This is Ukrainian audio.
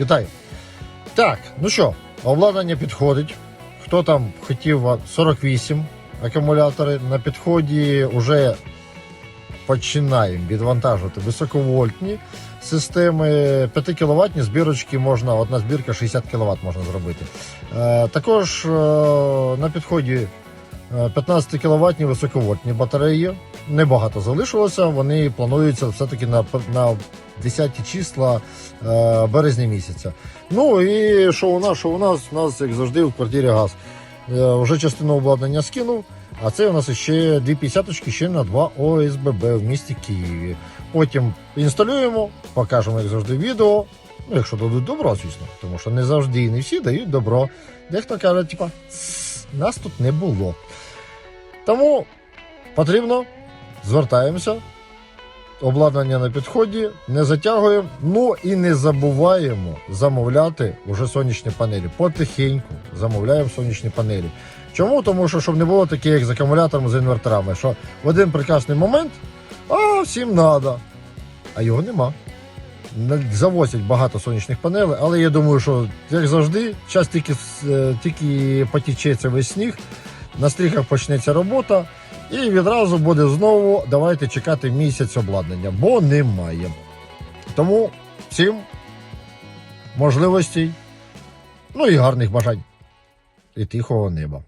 Вітаю. Так, ну що, обладнання підходить. Хто там хотів 48 акумулятори на підході вже починаємо відвантажувати високовольтні системи 5 кВт збірочки можна, одна збірка 60 кВт можна зробити. Е, також е, на підході е, 15 кВт високовольтні батареї. Небагато залишилося. Вони плануються все-таки на, на 10 числа е, березня місяця. Ну і що у нас? Що у нас? У нас, як завжди, в квартирі газ. Е, вже частину обладнання скинув, а це у нас ще дві п'ятдесяточки ще на два ОСББ в місті Києві. Потім інсталюємо, покажемо, як завжди, відео. Ну, якщо дадуть добро, звісно, тому що не завжди і не всі дають добро. Дехто каже, типа, нас тут не було. Тому потрібно, звертаємося. Обладнання на підході, не затягуємо, ну і не забуваємо замовляти уже сонячні панелі. Потихеньку замовляємо сонячні панелі. Чому? Тому що щоб не було таке, як з акумуляторами з інверторами, що в один прекрасний момент а всім треба, а його нема. Завозять багато сонячних панелей, але я думаю, що як завжди, час тільки, е, тільки потічеться весь сніг, на стріхах почнеться робота, і відразу буде знову давайте чекати місяць обладнання, бо немає. Тому всім можливостей, ну і гарних бажань і тихого неба.